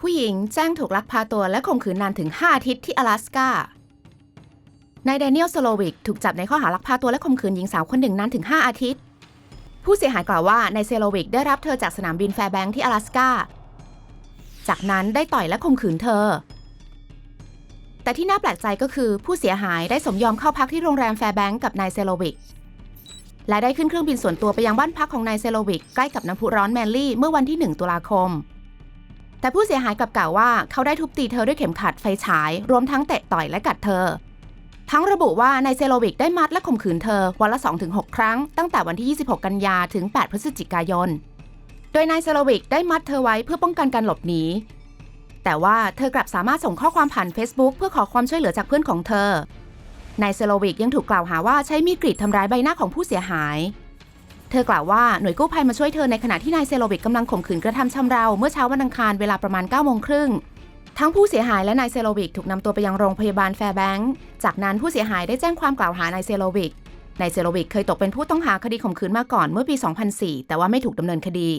ผู้หญิงแจ้งถูกลักพาตัวและข่มขืนนานถึง 5 อาทิตย์ที่阿拉สกานายแดเนียลสโลวิกถูกจับในข้อหาลักพาตัวและข่มขืนหญิงสาวคนหนึ่งนานถึง 5 อาทิตย์ ผู้เสียหายกล่าวว่านายเซโลวิกได้รับเธอจากสนามบินแฟร์แบงค์ที่阿拉สกา จากนั้นได้ต่อยและข่มขืนเธอ แต่ที่น่าแปลกใจก็คือผู้เสียหายได้สมยอมเข้าพักที่โรงแรมแฟร์แบงค์กับนายเซโลวิก และได้ขึ้นเครื่องบินส่วนตัวไปยังบ้านพักของนายเซโลวิกใกล้กับน้ำพุร้อนแมนลี่เมื่อวันที่ 1 ตุลาคม แต่ผู้เสียหายกลับกล่าวว่าเขาได้ทุบตีเธอด้วยเข็มขัดไฟฉาย รวมทั้งเตะต่อยและกัดเธอ ทั้งระบุว่านายเซโลวิกได้มัดและข่มขืนเธอวันละ 2-6 ครั้ง ตั้งแต่วันที่ 26 กันยาถึง 8 พฤศจิกายน โดยนายเซโลวิกได้มัดเธอไว้เพื่อป้องกันการหลบหนี แต่ว่าเธอกลับสามารถส่งข้อความผ่าน Facebook เพื่อขอความช่วยเหลือจากเพื่อนของเธอ นายเซโลวิกยังถูกกล่าวหาว่าใช้มีดกรีดทำร้ายใบหน้าของผู้เสียหาย เธอกล่าวว่าหน่วยกู้ภัยมาช่วยเธอในขณะที่นายเซโลวิกกำลังข่มขืนกระทำชำเราเมื่อเช้าวันอังคารเวลาประมาณ9โมงครึ่งทั้งผู้เสียหายและนายเซโลวิกถูกนำตัวไปยังโรงพยาบาลแฟร์แบงค์จากนั้นผู้เสียหายได้แจ้งความกล่าวหานายเซโลวิกนายเซโลวิกเคยตกเป็นผู้ต้องหาคดีข่มขืนมาก่อนเมื่อปี 2004 แต่ว่าไม่ถูกดำเนินคดี